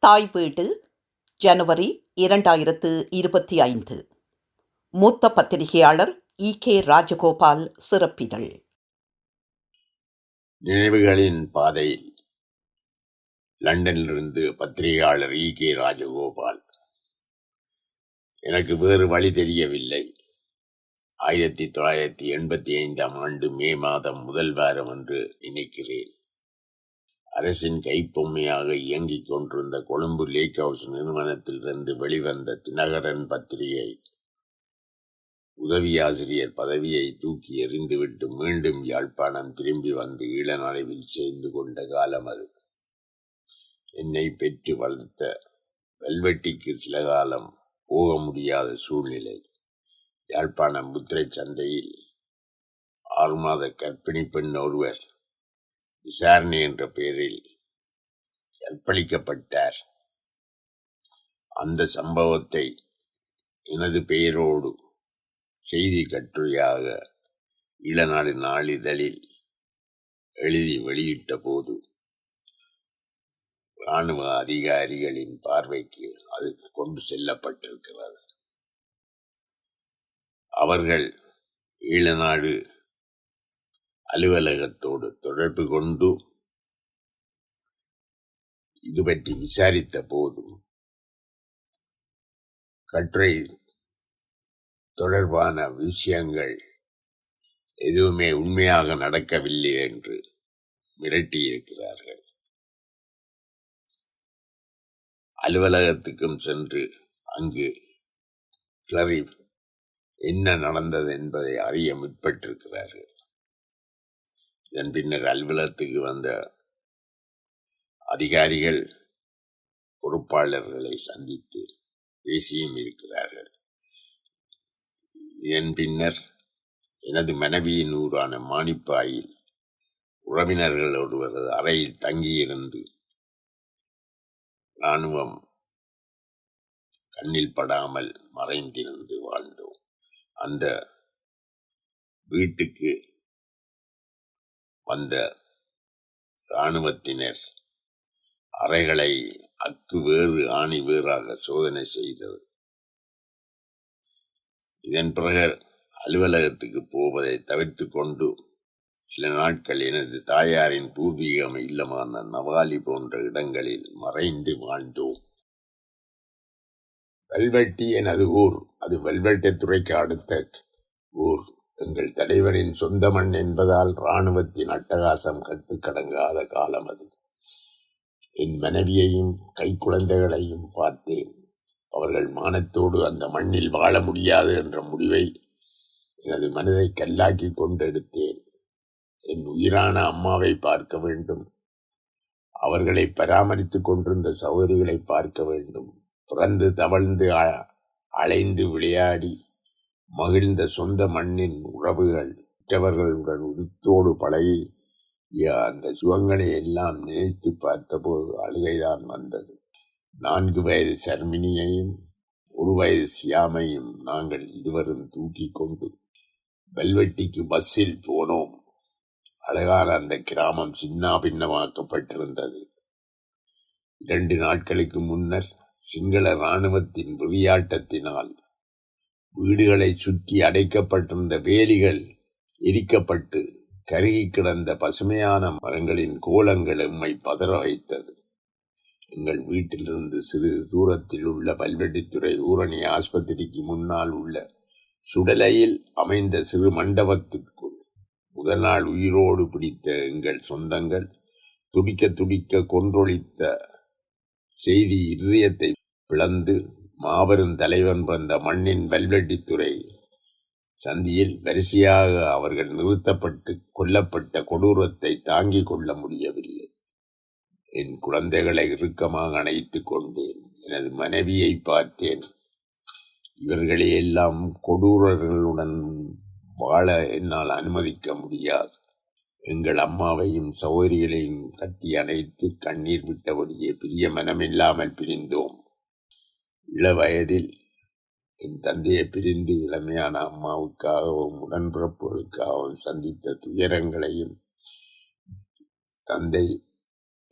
தாய் வீடு ஜனவரி இரண்டாயிரத்து இருபத்தி ஐந்து. மூத்த பத்திரிகையாளர் இ. கே. ராஜகோபால் சிறப்பிதழ். நினைவுகளின் பாதையில் லண்டனிலிருந்து பத்திரிகையாளர் இ. கே. ராஜகோபால். எனக்கு வேறு வழி தெரியவில்லை. ஆயிரத்தி தொள்ளாயிரத்தி எண்பத்தி ஐந்தாம் ஆண்டு மே மாதம் முதல் வாரம் என்று நினைக்கிறேன். அரசின் கைப்பொம்மையாக இயங்கிக் கொண்டிருந்த கொழும்பு லேக் ஹவுஸ் நிறுவனத்திலிருந்து வெளிவந்த தினகரன் பத்திரிகை. உதவி ஆசிரியர் பதவியை தூக்கி எறிந்துவிட்டு மீண்டும் யாழ்ப்பாணம் திரும்பி வந்து ஈழநடைவில் சேர்ந்து கொண்ட காலம் அது. என்னை பெற்று வளர்த்த வெல்வெட்டிக்கு சில காலம் போக முடியாத சூழ்நிலை. யாழ்ப்பாணம் முத்திரை சந்தையில் ஆறு மாத கற்பிணி பெண் ஒருவர் விசாரணை என்ற பெயரில் கற்பழிக்கப்பட்டார். அந்த சம்பவத்தை எனது பெயரோடு செய்தி கட்டுரையாக இளநாடு நாளிதழில் எழுதி வெளியிட்ட போது இராணுவ அதிகாரிகளின் பார்வைக்கு அது கொண்டு செல்லப்பட்டிருக்கிறது. அவர்கள் ஈழநாடு அலுவலகத்தோடு தொடர்பு கொண்டு இது பற்றி விசாரித்த போது கட்டுரை தொடர்பான விஷயங்கள் எதுவுமே உண்மையாக நடக்கவில்லை என்று மிரட்டியிருக்கிறார்கள். அலுவலகத்துக்கும் சென்று அங்கு கிளறி என்ன நடந்தது என்பதை அறிய முற்பட்டிருக்கிறார்கள். இதன் பின்னர் அலுவலகத்துக்கு வந்த அதிகாரிகள் பொறுப்பாளர்களை சந்தித்து பேசியும் இருக்கிறார்கள். இதன் பின்னர் எனது மனைவியின் ஊரான மானிப்பாயில் உறவினர்கள் ஒருவரது அறையில் தங்கியிருந்து இராணுவம் கண்ணில் படாமல் மறைந்திருந்து வாழ்ந்தோம். அந்த வீட்டுக்கு வந்த இராணுவத்தினர் அறைகளை அக்கு வேறு ஆணி வேறாக சோதனை செய்தது. இதன் பிறகு அலுவலகத்துக்கு போவதை தவிர்த்து கொண்டு சில நாட்கள் எனது தாயாரின் பூர்வீகம் இல்லமான நவாலி போன்ற இடங்களில் மறைந்து வாழ்ந்தோம். வெல்வெட்டி எனது ஊர் அது வெல்வெட்டை துறைக்கு அடுத்த ஊர். எங்கள் தலைவரின் சொந்த மண் என்பதால் இராணுவத்தின் அட்டகாசம் கட்டுக்கடங்காத காலம் அது. என் மனைவியையும் கை குழந்தைகளையும் பார்த்தேன். அவர்கள் மானத்தோடு அந்த மண்ணில் வாழ முடியாது என்ற முடிவை எனது மனதை கல்லாக்கி கொண்டெடுத்தேன் என் உயிரான அம்மாவை பார்க்க வேண்டும். அவர்களை பராமரித்துக் கொண்டிருந்த சகோதரிகளை பார்க்க வேண்டும். பிறந்து தவழ்ந்து அ- அலைந்து விளையாடி மகிழ்ந்த சொந்த மண்ணின் உறவுகள் மற்றவர்களுடன் உடுத்தோடு பழகி அந்த சுகங்களை எல்லாம் நினைத்து பார்த்தபோது அழுகைதான் வந்தது. நான்கு வயது சர்மினியையும் ஒரு வயது சியாமையும் நாங்கள் இருவரும் தூக்கி கொண்டு வெல்வெட்டிக்கு பஸ்ஸில் போனோம். அழகான அந்த கிராமம் சின்ன பின்னமாக்கப்பட்டிருந்தது. இரண்டு நாட்களுக்கு முன்னர் சிங்கள இராணுவத்தின் விளையாட்டத்தினால் வீடுகளை சுற்றி அடைக்கப்பட்டிருந்த வேலிகள் எரிக்கப்பட்டு கருகி கிடந்த பசுமையான மரங்களின் கோலங்கள் எம்மை பதற வைத்தது. எங்கள் வீட்டிலிருந்து சிறிது தூரத்தில் உள்ள பல்வெட்டித்துறை ஊரணி ஆஸ்பத்திரிக்கு முன்னால் உள்ள சுடலையில் அமைந்த சிறு மண்டபத்திற்குள் முதல் நாள் உயிரோடு பிடித்த எங்கள் சொந்தங்கள் துடிக்க துடிக்க கொன்றொழித்த செய்தி இருதயத்தை பிளந்து மாபெரும் தலைவன் பிறந்த மண்ணின் வெல்வெட்டித்துறை சந்தியில் வரிசையாக அவர்கள் நிறுத்தப்பட்டு கொல்லப்பட்ட கொடூரத்தை தாங்கிக் கொள்ள முடியவில்லை. என் குழந்தைகளை இறுக்கமாக அணைத்துக் கொண்டேன். எனது மனைவியை பார்த்தேன். இவர்களையெல்லாம் கொடூரர்களுடன் வாழ என்னால் அனுமதிக்க முடியாது. எங்கள் அம்மாவையும் சகோதரிகளையும் கட்டி அணைத்து கண்ணீர் விட்டபடியே பிரிய மனமில்லாமல் பிரிந்தோம். இள வயதில் என் தந்தையை பிரிந்து இளமையான அம்மாவுக்காகவும் உடன்பிறப்புகளுக்காகவும் சந்தித்த துயரங்களையும் தந்தை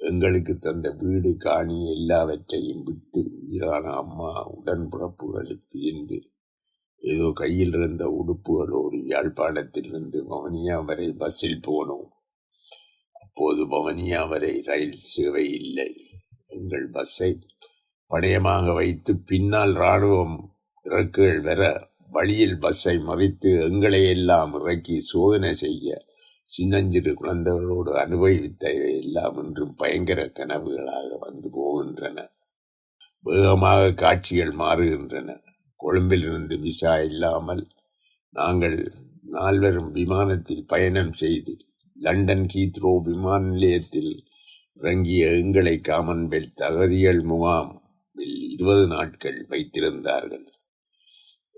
எங்களுக்கு தந்த வீடு காணி எல்லாவற்றையும் விட்டு உயிரான அம்மா உடன்பிறப்புகளை பிரிந்து ஏதோ கையில் இருந்த உடுப்புகளோடு யாழ்ப்பாணத்திலிருந்து வவனியா வரை பஸ்ஸில் போனோம். அப்போது பவனியா வரை ரயில் சேவை இல்லை. எங்கள் பஸ்ஸை படயமாக வைத்து பின்னால் ராணுவம் இறக்குகள் வர வழியில் பஸ்ஸை மறித்து எங்களையெல்லாம் இறக்கி சோதனை செய்ய சின்னஞ்சிறு குழந்தைகளோடு அனுபவித்தவை எல்லாம் இன்றும் பயங்கர கனவுகளாக வந்து போகின்றன. வேகமாக காட்சிகள் மாறுகின்றன. கொழும்பிலிருந்து விசா இல்லாமல் நாங்கள் நால்வரும் விமானத்தில் பயணம் செய்து லண்டன் ஹீத்ரோ விமான நிலையத்தில் இறங்கிய எங்களை காமன்வெல்த் அகதிகள் முகாம் இருபது நாட்கள் வைத்திருந்தார்கள்.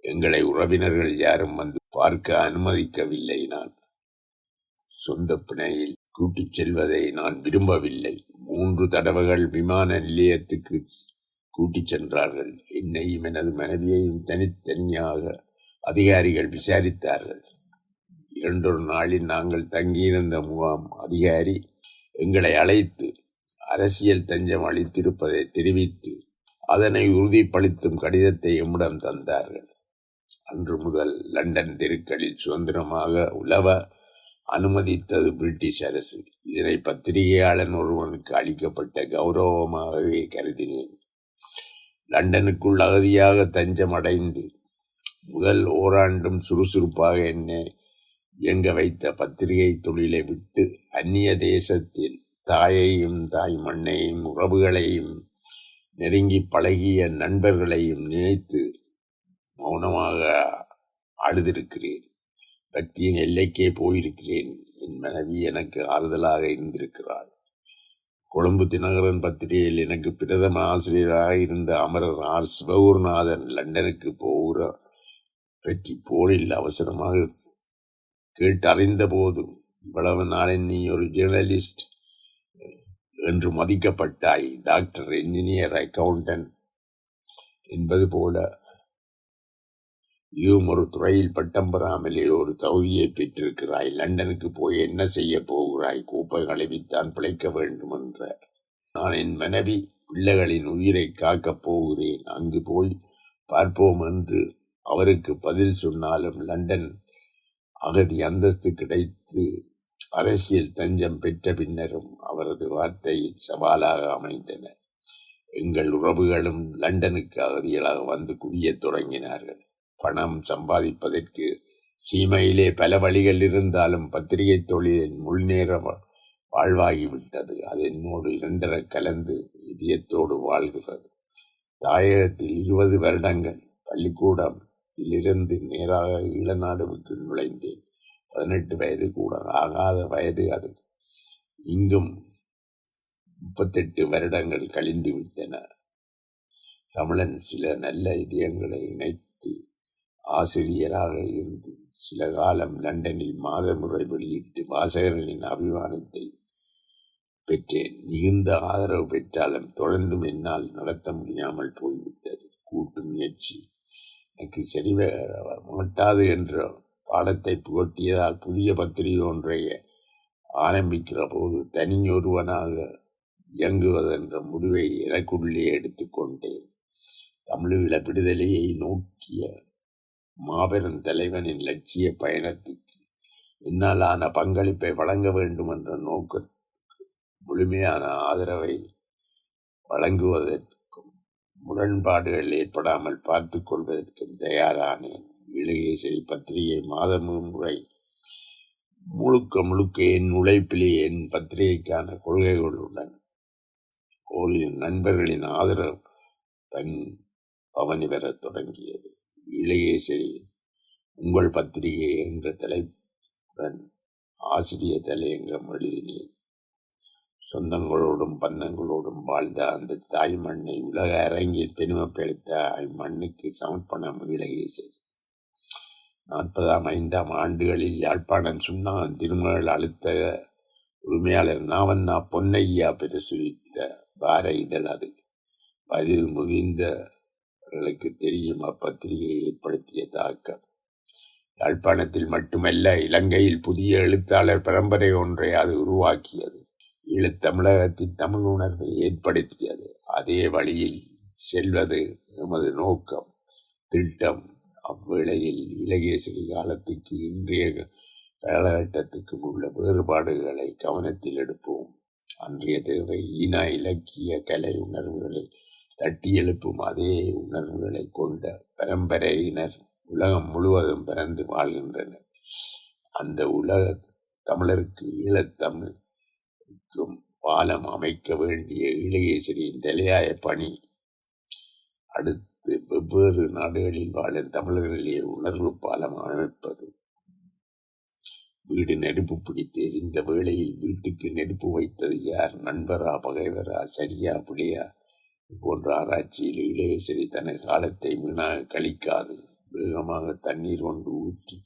எங்களை உறவினர்கள் யாரும் வந்து பார்க்க அனுமதிக்கவில்லை. நான் சொந்த பிணையில் கூட்டிச் செல்வதை நான் விரும்பவில்லை. மூன்று தடவைகள் விமான நிலையத்துக்கு கூட்டிச் சென்றார்கள். என்னையும் எனது மனைவியையும் தனித்தனியாக அதிகாரிகள் விசாரித்தார்கள். இரண்டொரு நாளில் நாங்கள் தங்கியிருந்த முகாம் அதிகாரி எங்களை அழைத்து அரசியல் தஞ்சம் அளித்திருப்பதை தெரிவித்து அதனை உறுதிப்படுத்தும் கடிதத்தை எம்மிடம் தந்தார்கள். அன்று முதல் லண்டன் தெருக்களில் சுதந்திரமாக உலவ அனுமதித்தது பிரிட்டிஷ் அரசு. இதனை பத்திரிகையாளன் ஒருவனுக்கு அளிக்கப்பட்ட கௌரவமாகவே கருதினேன். லண்டனுக்குள் அகதியாக தஞ்சம் அடைந்து முதல் ஓராண்டும் சுறுசுறுப்பாக என்னை இயங்க வைத்த பத்திரிகை தொழிலை விட்டு அந்நிய தேசத்தில் தாயையும் தாய் மண்ணையும் உறவுகளையும் நெருங்கி பழகிய நண்பர்களையும் நினைத்து மௌனமாக அழுதிருக்கிறேன். பக்தியின் எல்லைக்கே போயிருக்கிறேன். என் மனைவி எனக்கு ஆறுதலாக இருந்திருக்கிறாள். கொழும்பு தினகரன் பத்திரிகையில் எனக்கு பிரதம ஆசிரியராக இருந்த அமரர் ஆர். சிவகுருநாதன் லண்டனுக்கு போகிற பற்றி போனில் அவசரமாக கேட்டு அறிந்த போதும் இவ்வளவு நாளில் நீ ஒரு ஜேர்னலிஸ்ட் என்று மதிக்கப்பட்டாய். டாக்டர் என்ஜினியர் அக்கவுண்டன்ட் என்பது போல இதுவும் ஒரு துறையில் பட்டம் பெறாமலே ஒரு தகுதியை பெற்றிருக்கிறாய். லண்டனுக்கு போய் என்ன செய்ய போகிறாய்? கூப்பை கழுவித்தான் பிழைக்க வேண்டும் என்ற நான் என் மனைவி பிள்ளைகளின் உயிரை காக்கப் போகிறேன். அங்கு போய் பார்ப்போம் என்று அவருக்கு பதில் சொன்னாலும் லண்டன் அகதி அந்தஸ்து கிடைத்து அரசியல் தஞ்சம் பெற்ற பின்னரும் அவரது வார்த்தை சவாலாக அமைந்தன. எங்கள் உறவுகளும் லண்டனுக்கு அகதிகளாக வந்து குவியத் தொடங்கினார்கள். பணம் சம்பாதிப்பதற்கு சீமையிலே பல வழிகள் இருந்தாலும் பத்திரிகை தொழிலின் முழுநேர வா- வாழ்வாகிவிட்டது. அது என்னோடு இரண்டரை கலந்து இதயத்தோடு வாழ்கிறது. தாயகத்தில் இருபது வருடங்கள் பள்ளிக்கூடத்திலிருந்து நேராக ஈழநாடுவுக்கு நுழைந்தேன். பதினெட்டு வயது கூட ஆகாத வயது அது. இங்கும் முப்பத்தெட்டு வருடங்கள் கழிந்து விட்டன. தமிழன் சில நல்ல இதயங்களை இணைத்து ஆசிரியராக இருந்து சில காலம் லண்டனில் மாதமுறை வெளியிட்டு வாசகர்களின் அபிமானத்தை பெற்றேன். மிகுந்த ஆதரவு பெற்றாலும் தொடர்ந்தும் என்னால் நடத்த முடியாமல் போய்விட்டது. கூட்டு முயற்சி. எனக்கு சரி மாட்டாது என்ற பாடத்தை புகட்டியதால் புதிய பத்திரிகை ஒன்றை ஆரம்பிக்கிற போது தனியொருவனாக இயங்குவதென்ற முடிவை எனக்குள்ளே எடுத்துக்கொண்டேன் தமிழீழ விடுதலையை நோக்கிய மாபெரும் தலைவனின் லட்சிய பயணத்துக்கு ஆன பங்களிப்பை வழங்க வேண்டும் என்ற நோக்க முழுமையான ஆதரவை வழங்குவதற்கும் முரண்பாடுகள் ஏற்படாமல் பார்த்து கொள்வதற்கும் தயாரானேன். இளையேசரி பத்திரிகை மாதம் முறை. முழுக்க முழுக்க என் உழைப்பிலே என் பத்திரிகைக்கான கொள்கைகளுடன் ஓரிரு நண்பர்களின் ஆதரவு தன் பவனி பெறத் தொடங்கியது. இளையேசரி உங்கள் பத்திரிகை என்ற தலைப்புடன் ஆசிரிய தலையங்கம் எழுதினேன். சொந்தங்களோடும் பந்தங்களோடும் வாழ்ந்த அந்த தாய் மண்ணை உலக அரங்கில் பெருமைப்படுத்த அம்மண்ணுக்கு சமர்ப்பணம் இளையேசரி நாற்பதாம் ஐந்தாம் ஆண்டுகளில் யாழ்ப்பாணம் சுண்ணான் திருமகள் அழுத்த உரிமையாளர் நாவண்ணா பொன்னையா பிரசுரித்த வார இதழ் அது. வயதில் முதிர்ந்தவர்களுக்கு தெரியும் அப்பத்திரிகை ஏற்படுத்திய தாக்கம். யாழ்ப்பாணத்தில் மட்டுமல்ல இலங்கையில் புதிய எழுத்தாளர் பரம்பரை ஒன்றை அது உருவாக்கியது. ஈழத்தமிழகத்தின் தமிழ் உணர்வை ஏற்படுத்தியது. அதே வழியில் செல்வது எமது நோக்கம் திட்டம் அவ்வேளையில் இலகேசரி காலத்துக்கு இன்றைய காலகட்டத்துக்கும் உள்ள வேறுபாடுகளை கவனத்தில் எடுப்போம். அன்றைய தேவை ஈனா இலக்கிய கலை உணர்வுகளை தட்டி எழுப்பும் அதே உணர்வுகளை கொண்ட பரம்பரையினர் உலகம் முழுவதும் பிறந்து வாழ்கின்றனர். அந்த உலக தமிழருக்கு ஈழத்தமிழுக்கும் பாலம் அமைக்க வேண்டிய இளையேசரியின் தலையாய பணி அடுத்து வெவ்வேறு நாடுகளில் வாழும் தமிழர்களிடையே உணர்வு பாலம் அமைப்பது. வீடு நெருப்பு பிடித்து எரிந்த வேளையில் வீட்டுக்கு நெருப்பு வைத்தது யார்? நண்பரா பகைவரா சரியா பிழையா போன்ற ஆராய்ச்சியில் இளையசரி தனது காலத்தை வீணாக கழிக்காது. வேகமாக தண்ணீர் கொண்டு ஊற்றி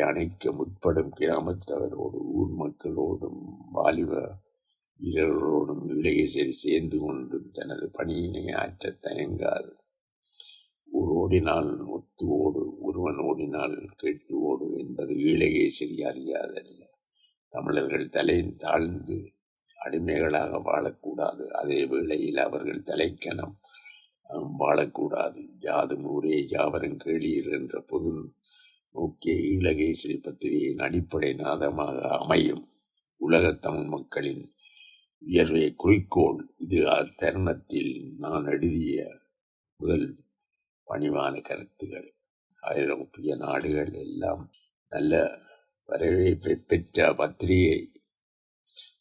அணைக்க முற்படும் கிராமத்தவரோடு ஊர் மக்களோடும் வாலிப வீரர்களோடும் இளையசரி சேர்ந்து கொண்டு தனது பணியினை ஆற்ற தயங்காது. ஊர் ஓடினால் ஒத்து ஓடு ஒருவன் ஓடினால் கேட்டு ஓடு என்பது ஈழையே அறியாதல்ல தமிழர்கள் தலை தாழ்ந்து அடிமைகளாக வாழக்கூடாது. அதே வேளையில் அவர்கள் தலைக்கணம் வாழக்கூடாது. யாதும் ஊரே யாவரும் கேளீர் என்ற பொது நோக்கிய ஈழகேசரி பத்திரிகையின் அடிப்படை நாதமாக அமையும் உலகத் தமிழ் மக்களின் உயர்வே குறிக்கோள். இது அத்தருணத்தில் நான் எழுதிய முதல் பணிவான கருத்துகள். ஐரோப்பிய நாடுகள் எல்லாம் நல்ல வரவேற்பை பெற்ற பத்திரிகை.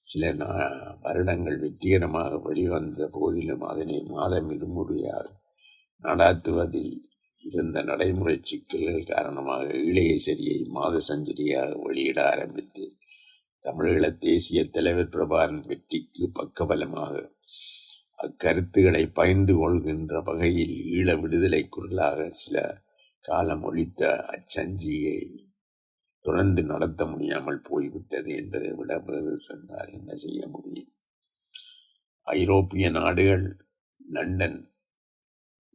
சில நா- வருடங்கள் வெற்றிகரமாக வெளிவந்த போதிலும் அதனை மாதம் இருமுறையாக நடாத்துவதில் இருந்த நடைமுறை சிக்கல்கள் காரணமாக இளையசரியை மாத சஞ்சரியாக வெளியிட ஆரம்பித்து தமிழீழ தேசிய தலைவர் பிரபாரன் வெற்றிக்கு பக்கபலமாக அக்கருத்துக்களை பயந்து கொள்கின்ற வகையில் ஈழ விடுதலை குரலாக சில காலம் ஒழித்த அச்சஞ்சியை தொடர்ந்து நடத்த முடியாமல் போய்விட்டது என்பதை விட வேறு சொன்னால் என்ன செய்ய முடியும்? ஐரோப்பிய நாடுகள் லண்டன்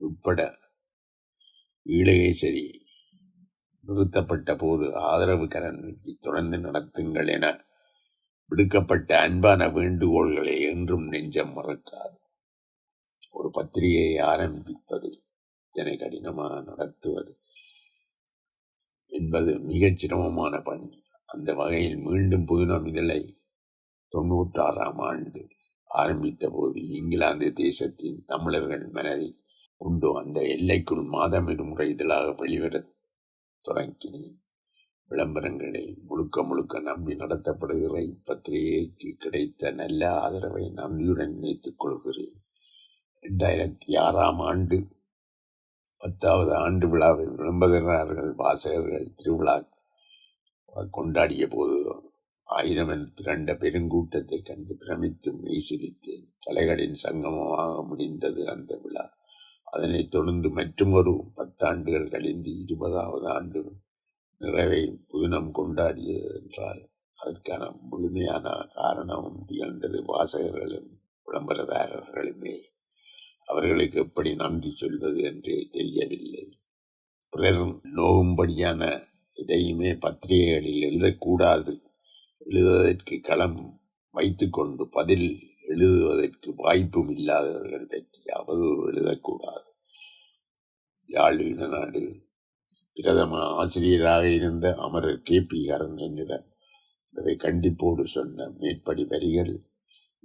உட்பட ஈழகேசரி நிறுத்தப்பட்ட போது ஆதரவு கரன் நீட்டி தொடர்ந்து நடத்துங்கள் என விடுக்கப்பட்ட அன்பான வேண்டுகோள்களை என்றும் நெஞ்சம் மறக்காது. ஒரு பத்திரிகையை ஆரம்பிப்பது இத்தனை கடினமாக நடத்துவது என்பது மிகச் சிரமமான பணி. அந்த வகையில் மீண்டும் புதுனம் இதழை தொன்னூற்றாறாம் ஆண்டு ஆரம்பித்த போது இங்கிலாந்து தேசத்தின் தமிழர்கள் மனதில் உண்டு. அந்த எல்லைக்குள் மாதம் இருமுறை இதழாக வெளிவர தொடங்கினேன். விளம்பரங்களை முழுக்க முழுக்க நம்பி நடத்தப்படுகிற இப்பத்திரிகைக்கு கிடைத்த நல்ல ஆதரவை நன்றியுடன் நினைத்துக் கொள்கிறேன் ரெண்டாயிரத்தி ஆறாம் ஆண்டு பத்தாவது ஆண்டு விழாவை விளம்பரர்கள் வாசகர்கள் திருவிழா கொண்டாடிய போது ஆயிரம் திரண்ட பெருங்கூட்டத்தை கண்டு பிரமித்து மெய்சிரித்தேன் கலைகளின் சங்கமமாக முடிந்தது அந்த விழா. அதனைத் தொடர்ந்து மற்றும் ஒரு பத்தாண்டுகள் கழிந்து இருபதாவது ஆண்டு நிறைவை புதினம் கொண்டாடியது என்றால் அதற்கான முழுமையான காரணமும் திகழ்ந்தது வாசகர்களும் விளம்பரதாரர்களுமே. அவர்களுக்கு எப்படி நன்றி சொல்வது என்றே தெரியவில்லை. பிறர் நோகும்படியான எதையுமே பத்திரிகைகளில் எழுதக்கூடாது. எழுதுவதற்கு களம் வைத்துக்கொண்டு பதில் எழுதுவதற்கு வாய்ப்பும் இல்லாதவர்கள் பற்றி அவதூறு எழுதக்கூடாது. யாழ் நாடு பிரதம ஆசிரியராக இருந்த அமரர் கே பி ஹரன் என்னிடம் இதை கண்டிப்போடு சொன்ன மேற்படி வரிகள்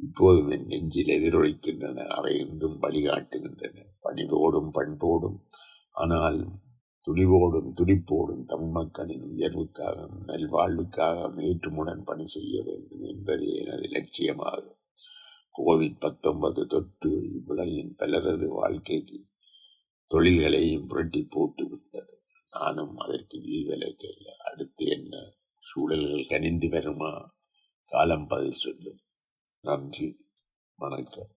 இப்போதும் என் நெஞ்சில் எதிரொலிக்கின்றன அவை இன்றும் வழிகாட்டுகின்றன. பணிவோடும் பண்போடும் ஆனால் துணிவோடும் துடிப்போடும் தமிழ் மக்களின் உயர்வுக்காக நல்வாழ்வுக்காக மேற்றுமுடன் பணி செய்ய வேண்டும் என்பதே எனது லட்சியமாகும். கோவிட் பத்தொன்பது தொற்று இவ்வுலகின் பலரது வாழ்க்கைக்கு தொழில்களையும் புரட்டி போட்டு விட்டது. நானும் அதற்கு விதிவிலக்கல்ல அடுத்து என்ன? சூழல்கள் கனிந்து வருமா? காலம் பதில் சொல்லும். நன்றி. வணக்கம்.